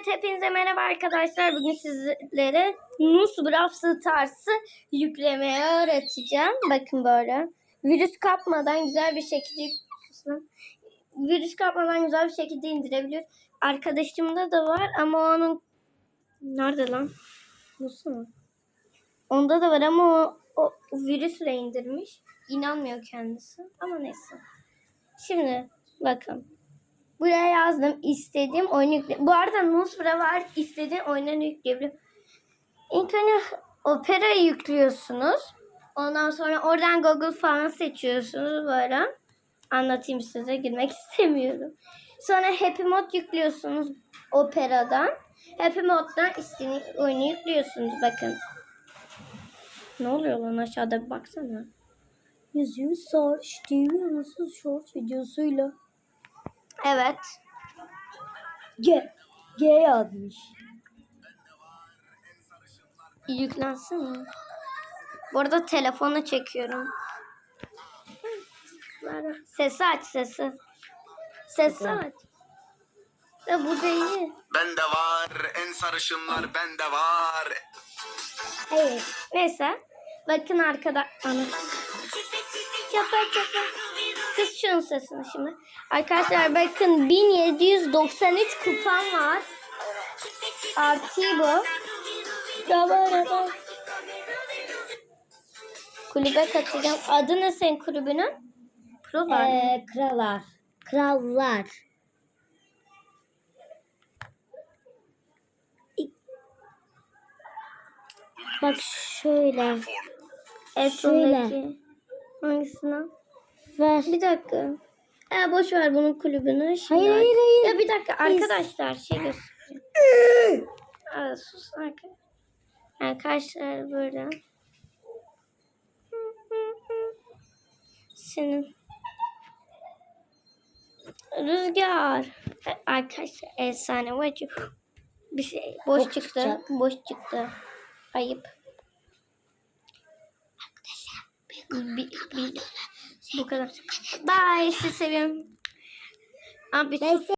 Evet hepinize merhaba arkadaşlar. Bugün sizlere Nus Brawl Stars'ı yüklemeye öğreteceğim. Bakın böyle. Virüs kapmadan güzel bir şekilde virüs kapmadan güzel bir şekilde indirebiliyor. Arkadaşımda da var ama onun nerede lan? Nasıl mı? Onda da var ama o, o virüsle indirmiş. İnanmıyor kendisi. Ama neyse. Şimdi bakın. Buraya yazdım. istediğim oyunu yükle. Bu arada Nusra var. istediğin oyunları yükleyebilirim. İlk önce Opera'yı yüklüyorsunuz. Ondan sonra oradan Google falan seçiyorsunuz böyle. Anlatayım size. Girmek istemiyorum. Sonra Happy Mod yüklüyorsunuz Opera'dan. Happy Mod'dan istediğiniz oyunu yüklüyorsunuz. Bakın. Ne oluyor lan aşağıda bir baksana. Yazıyor Search TV nasıl short videosuyla. Evet. G. G yazmış. Yüklensin mi? Bu arada telefonu çekiyorum. Sesi aç sesi. Sesi aç. Ya bu değil. Bende var en sarışınlar bende var. Hayır. Neyse. Bakın arkada. Anasını. Çapa çapa. Kız şunun sesini şimdi. Arkadaşlar bakın 1793 kupam var. Artı bu. Kulübe katılacağım. Adı ne senin kulübünün? Mı? Ee, krallar. Krallar. Bak şöyle. En şöyle. sondaki. Ver. Bir dakika. E, boş ver bunun kulübünü. Şimdi Hayır, hayır, hayır. Ya bir dakika arkadaşlar şey göstereceğim. Aa, sus arkadaşlar. Arkadaşlar böyle. Senin. Rüzgar. E, Arkadaşlar efsane var. Bir şey boş Çok çıktı. sıcak. Boş çıktı. Ayıp. Arkadaşlar. Bir, bir, bu kadar. Bye. Sizi seviyorum. Abi. Neyse.